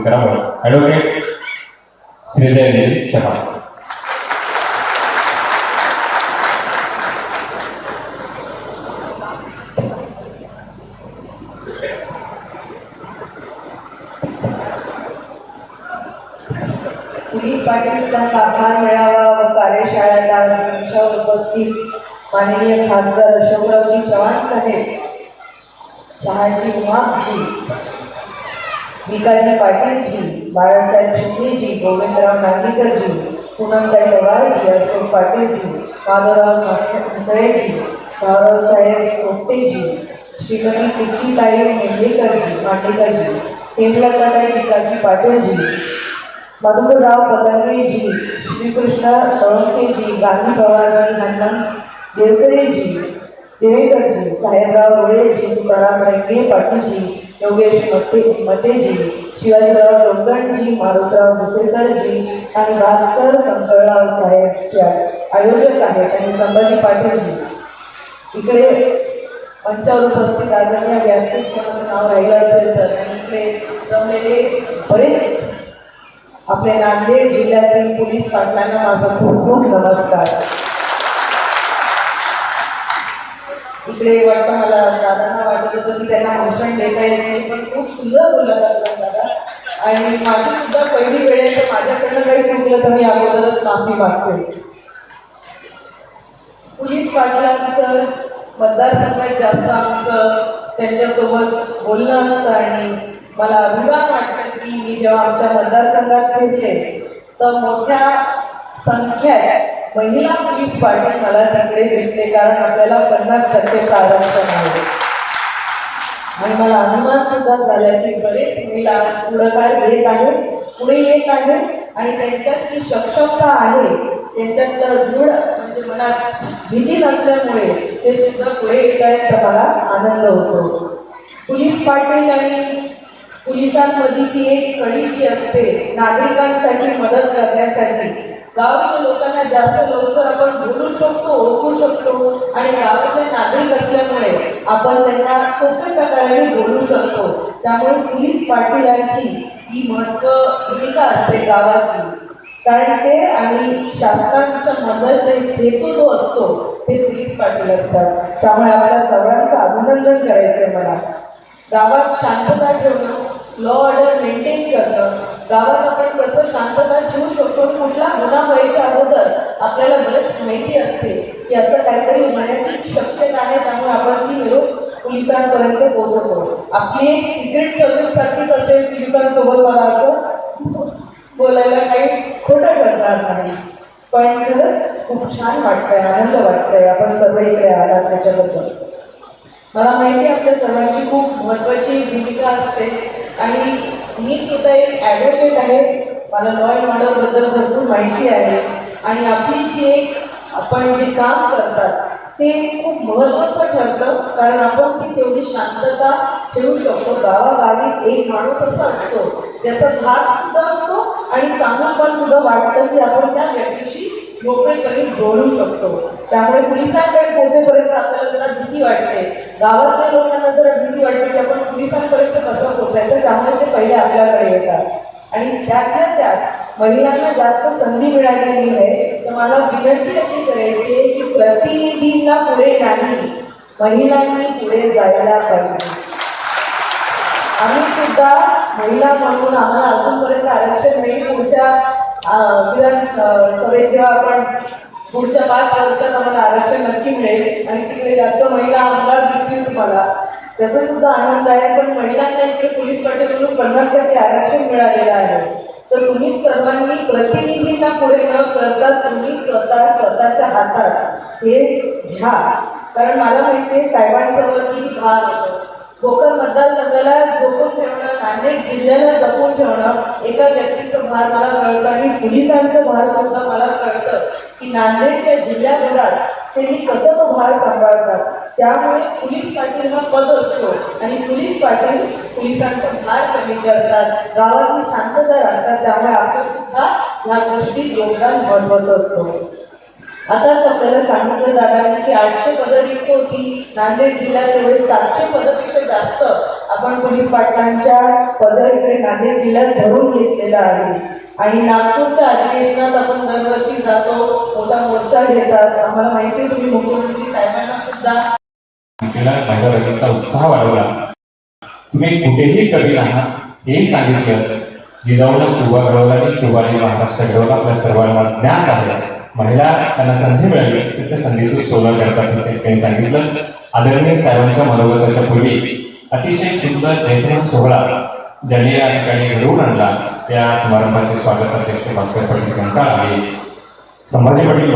उपस्थित करा ॲडव्होकेट श्रीजय देवी चव्हाण पोलीस आभार व कार्यशाळेला आज उपस्थित माननीय खासदार अशोकरावजी चव्हाण साहेब. शहाजी उमापजी भिकाजी पाटीलजी बाळासाहेब शिंदेजी गोविंदराव नागेकरजी पूनमताई पवारजी अशोक पाटीलजी माधवराव मुसळेजी भाऊरावसाहेब सोपटेजी श्रीमती टिक्कीताई मेंढेकरजी मांडेकरजी हेमलताताई भिकाजी पाटीलजी मधुकरराव पतंगेजी श्रीकृष्ण सोळंकेजी गांधी पवारजी हनुमान देवकरेजी देवेकरजी साहेबराव रोळेजी तुकाराम रंगे पाटीलजी योगेश मते मतेजी शिवाजीराव लोखंडजी मारुतराव भुसेकरजी आणि भास्कर साहेब साहेबच्या आयोजक आहेत आणि संभाजी पाटीलजी इकडे मंचावर उपस्थित आदरणीय व्यासपीठ कोणाचं नाव राहिलं असेल तर आणि इकडे जमलेले बरेच आपल्या नांदेड जिल्ह्यातील पोलीस पाटलांना माझा खूप खूप नमस्कार. इकडे वाटतं मला दादांना वाटत होतं की त्यांना भाषण देता येत नाही पण खूप सुंदर बोलला जातो दादा. आणि माझी सुद्धा पहिली वेळ आहे माझ्याकडनं काही चुकलं तर मी अगोदरच माफी मागते. पोलीस पाटलांचं मतदारसंघात जास्त आमचं त्यांच्यासोबत बोलणं असतं आणि मला अभिमान वाटतं की मी जेव्हा आमच्या मतदारसंघात फिरले तर मोठ्या संख्येत महिला पोलीस पाटील मला तिकडे दिसले कारण आपल्याला पन्नास टक्के आरक्षण आहे आणि मला अनुमान सुद्धा झाला की बरेच महिला पुढाकार घेत आहेत पुढे येत आहेत आणि त्यांच्यात जी सक्षमता आहे त्यांच्यात तर दृढ म्हणजे मनात भीती नसल्यामुळे ते सुद्धा पुढे येत आहेत तर मला आनंद होतो. पोलीस पाटील आणि पोलिसांमध्ये ती एक कडी जी असते नागरिकांसाठी मदत करण्यासाठी. गावातील लोकांना जास्त लवकर आपण बोलू शकतो ओळखू शकतो. आणि गावातले नागरिक असल्यामुळे आपण त्यांना सोप्या प्रकारे बोलू शकतो. त्यामुळे पोलीस पाटीलांची ही महत्त्व भूमिका असते गावातली. कारण ते आणि शासनाच्या मदत सेतू जो असतो ते पोलीस पाटील असतात. त्यामुळे आम्हाला सर्वांचं अभिनंदन करायचं मला. गावात शांतता ठेवणं लॉ ऑर्डर मेंटेन करणं गावात आपण कसं शांतता ठेवू शकतो आपल्याला बरेच माहिती असते की असं काहीतरी होण्याची शक्यता आहे त्यामुळे आपण ती निरोप पोलिसांपर्यंत पोहोचवतो. आपली एक सिक्रेट सर्व्हिस सारखीच असेल पोलिसांसोबत मला असं बोलायला काही खोटं करणार नाही. पण खरंच खूप छान वाटतंय आनंद वाटतंय. आपण सर्व इकडे आलात त्याच्याबद्दल. मला माहिती आहे आपल्या सर्वांची खूप महत्त्वाची भूमिका असते. आणि मी सुद्धा एक ॲडव्होकेट आहे. मला लॉ अँड ऑर्डरबद्दल भरपूर माहिती आहे. आणि आपली जी एक आपण जे काम करतात ते खूप महत्त्वाचं ठरतं. कारण आपण ती तेवढी शांतता ठेवू शकतो. गावागावी एक माणूस असा असतो त्याचा भाग सुद्धा असतो आणि चांगलंपण सुद्धा वाटतं की आपण त्या व्यक्तीशी मोकळेपणे बोलू शकतो. त्यामुळे पोलिसांकडे पोहोचेपर्यंत आपल्याला जरा भीती वाटते. गावातल्या लोकांना जरा भीती वाटते की आपण पोलिसांपर्यंत कसं पोहोचायचं? त्यामुळे ते पहिले आपल्याकडे येतात. आणि त्यातल्या त्यात महिलांना जास्त संधी मिळालेली आहे तर मला विनंती अशी करायची आहे की प्रतिनिधींना पुढे नाही महिलांनी पुढे जायला पाहिजे. आम्ही सुद्धा महिला म्हणून आम्हाला अजूनपर्यंत आरक्षण नाही पुढच्या अं, विधान सभेत जेव्हा आपण पुढच्या पाच वर्षात आम्हाला आरक्षण नक्की मिळेल आणि तिकडे जास्त महिला आमदार दिसतील तुम्हाला त्याचा सुद्धा आनंद आहे. पण महिलांना इकडे पोलीस पाटील म्हणून पन्नास टक्के आरक्षण मिळालेलं आहे. तर तुम्ही सर्वांनी प्रतिनिधींना पुढे न करता तुम्ही स्वतः स्वतःच्या हातात हे घ्या. कारण मला माहिती आहे साहेबांसमोर किती भाग होतो. कोकण मतदारसंघाला जपून ठेवणं नांदेड जिल्ह्याला जपून ठेवणं एका व्यक्तीचं भार मला कळतं आणि पोलिसांचं भार सुद्धा मला कळतं की नांदेडच्या जिल्ह्याभरात त्यांनी कसं तो भार सांभाळतात. त्यामुळे पोलीस पाटील हा पद असतो. आणि पोलीस पाटील पोलिसांचा भार कमी करतात. गावाची शांतता राखतात त्यामुळे आपण सुद्धा या गोष्टीत योगदान महत्वाचं असतो. आताच आपल्याला सांगितलं दादांनी की आठशे पदं रिक्त होती. नांदेड जिल्ह्यात एवढे सातशे पदापेक्षा जास्त आपण पोलीस पाटलांच्या पद इकडे नांदेड जिल्ह्यात धरून घेतलेलं आहे. आणि नागपूरच्या अधिवेशनात आपण दरवर्षी जातो. मोठा मोर्चा घेतात. आम्हाला माहिती आहे तुम्ही मुख्यमंत्री साहेबांना सुद्धा तिला महिला भगिनीचा उत्साह वाढवला. तुम्ही कुठेही कमी आहात हे सांगितलं. जिजाऊला शोभा घडवला आणि शोभाने महाराष्ट्र घडवला आपल्या सर्वांना ज्ञान राहिलं. महिला त्यांना संधी मिळाली. तर त्या संधीचं सोनं करतात त्यांनी सांगितलं. आदरणीय साहेबांच्या मनोगताच्या पूर्वी अतिशय सुंदर दैनंदिन सोहळा ज्यांनी या ठिकाणी घडवून आणला. त्या समारंभाचे स्वागत अध्यक्ष भास्कर पाटील कंकाळ आहे. संभाजी पाटील